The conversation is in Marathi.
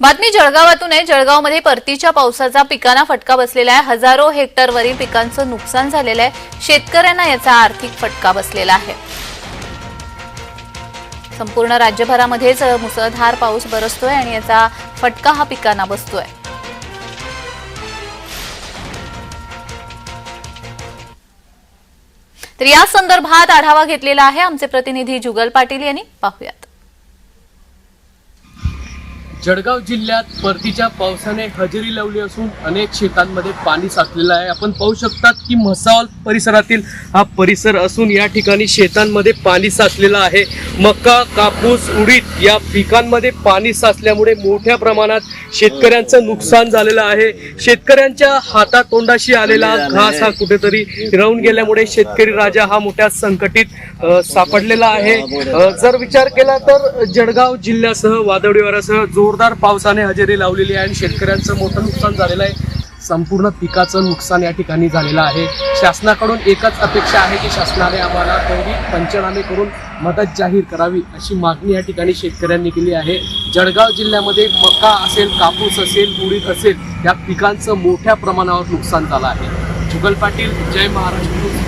बातमी जळगावातून आहे. जळगावमध्ये परतीच्या पावसाचा पिकांना फटका बसलेला आहे. हजारो हेक्टरवरील पिकांचं नुकसान झालेलं आहे. शेतकऱ्यांना याचा आर्थिक फटका बसलेला आहे. संपूर्ण राज्यभरामध्येच मुसळधार पाऊस बरसतोय आणि याचा फटका हा पिकांना बसतोय. तर या संदर्भात आढावा घेतलेला आहे आमचे प्रतिनिधी जुगल पाटील यांनी. पाहूयात. जळगाव जिल्ह्यात परतीच्या पावसाने हजेरी लावली असून अनेक शेतांमध्ये पाणी साचलेलं आहे. आपण पाहू शकतात की म्हसावल परिसरातील हा परिसर असून या ठिकाणी शेतांमध्ये पाणी साचलेलं आहे. मका कापूस उडीद या पिकांमध्ये पाणी साचल्यामुळे मोठ्या प्रमाणात शेतकऱ्यांचं नुकसान झालेलं आहे. शेतकऱ्यांच्या हातातोंडाशी आलेला घास हा कुठेतरी राहून गेल्यामुळे शेतकरी राजा हा मोठ्या संकटीत सापडलेला आहे. जर विचार केला तर जळगाव जिल्ह्यासह वादळीवारासह जोर जोरदार पावसाने हजेरी लावलेली आहे आणि शेतकऱ्यांचं मोठं नुकसान झालेलं आहे. संपूर्ण पिकाचं नुकसान या ठिकाणी झालेलं आहे. शासनाकडून एकच अपेक्षा आहे की शासनाने आम्हाला त्वरित पंचनामे करून मदत जाहीर करावी अशी मागणी या ठिकाणी शेतकऱ्यांनी केली आहे. जळगाव जिल्ह्यामध्ये मका असेल कापूस असेल उडीद असेल या पिकांचं मोठ्या प्रमाणावर नुकसान झालं आहे. जुगल पाटील जय महाराष्ट्र